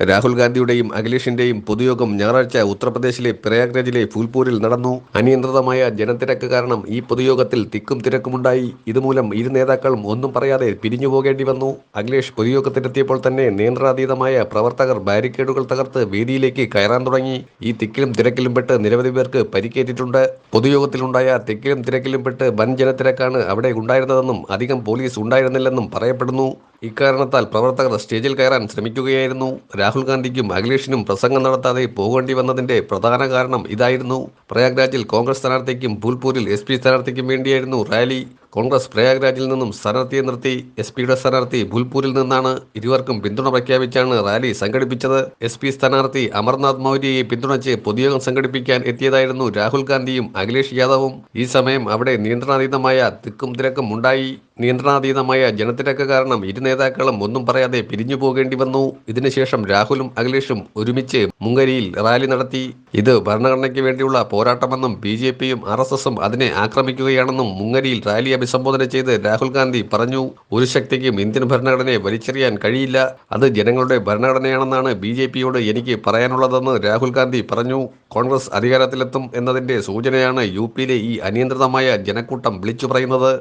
രാഹുൽ ഗാന്ധിയുടെയും അഖിലേഷിന്റെയും പൊതുയോഗം ഞായറാഴ്ച ഉത്തർപ്രദേശിലെ പ്രയാഗ്രാജിലെ ഫൂൽപൂരിൽ നടന്നു. അനിയന്ത്രിതമായ ജനത്തിരക്ക് കാരണം ഈ പൊതുയോഗത്തിൽ തിക്കും തിരക്കുമുണ്ടായി. ഇതുമൂലം ഇരു നേതാക്കളും ഒന്നും പറയാതെ പിരിഞ്ഞു പോകേണ്ടി വന്നു. അഖിലേഷ് പൊതുയോഗത്തിലെത്തിയപ്പോൾ തന്നെ നിയന്ത്രണാതീതമായ പ്രവർത്തകർ ബാരിക്കേഡുകൾ തകർത്ത് വേദിയിലേക്ക് കയറാൻ തുടങ്ങി. ഈ തിക്കിലും തിരക്കിലും പെട്ട് നിരവധി പേർക്ക് പരിക്കേറ്റിട്ടുണ്ട്. പൊതുയോഗത്തിലുണ്ടായ തിക്കിലും തിരക്കിലും പെട്ട് വൻ ജനത്തിരക്കാണ് അവിടെ ഉണ്ടായിരുന്നതെന്നും അധികം പോലീസ് ഉണ്ടായിരുന്നില്ലെന്നും പറയപ്പെടുന്നു. ഇക്കാരണത്താൽ പ്രവർത്തകർ സ്റ്റേജിൽ കയറാൻ ശ്രമിക്കുകയായിരുന്നു. രാഹുൽ ഗാന്ധിക്കും അഖിലേഷിനും പ്രസംഗം നടത്താതെ പോകേണ്ടി വന്നതിന്റെ പ്രധാന കാരണം ഇതായിരുന്നു. പ്രയാഗ്രാജിൽ കോൺഗ്രസ് സ്ഥാനാർത്ഥിക്കും ഫൂൽപൂരിൽ എസ് പി സ്ഥാനാർത്ഥിക്കും വേണ്ടിയായിരുന്നു റാലി. കോൺഗ്രസ് പ്രയാഗ്രാജിൽ നിന്നും സ്ഥാനാർത്ഥിയെ നിർത്തി എസ് പിയുടെ സ്ഥാനാർത്ഥി ഭൂൽപൂരിൽ നിന്നാണ് ഇരുവർക്കും പിന്തുണ പ്രഖ്യാപിച്ചാണ് റാലി സംഘടിപ്പിച്ചത്. എസ് പി സ്ഥാനാർത്ഥി അമർനാഥ് മൗര്യയെ പിന്തുണച്ച് പൊതുയോഗം സംഘടിപ്പിക്കാൻ എത്തിയതായിരുന്നു രാഹുൽ ഗാന്ധിയും അഖിലേഷ് യാദവും. ഈ സമയം അവിടെ നിയന്ത്രണാതീതമായ തിക്കും തിരക്കും ഉണ്ടായി. നിയന്ത്രണാതീതമായ ജനത്തിരക്ക് കാരണം ഇരു നേതാക്കളും ഒന്നും പറയാതെ പിരിഞ്ഞു പോകേണ്ടി വന്നു. ഇതിനുശേഷം രാഹുലും അഖിലേഷും ഒരുമിച്ച് മുങ്കരിയിൽ റാലി നടത്തി. ഇത് ഭരണഘടനയ്ക്ക് വേണ്ടിയുള്ള പോരാട്ടമെന്നും ബി ജെ പിയും ആർ എസ് എസും അതിനെ ആക്രമിക്കുകയാണെന്നും മുങ്ങരിയിൽ റാലി അഭിസംബോധന ചെയ്ത് രാഹുൽ ഗാന്ധി പറഞ്ഞു. ഒരു ശക്തിക്കും ഇന്ത്യൻ ഭരണഘടനയെ വലിച്ചെറിയാൻ കഴിയില്ല. അത് ജനങ്ങളുടെ ഭരണഘടനയാണെന്നാണ് ബി ജെ പിയോട് എനിക്ക് പറയാനുള്ളതെന്ന് രാഹുൽ ഗാന്ധി പറഞ്ഞു. കോൺഗ്രസ് അധികാരത്തിലെത്തും എന്നതിന്റെ സൂചനയാണ് യു പിയിലെ ഈ അനിയന്ത്രിതമായ ജനക്കൂട്ടം വിളിച്ചു പറയുന്നത്.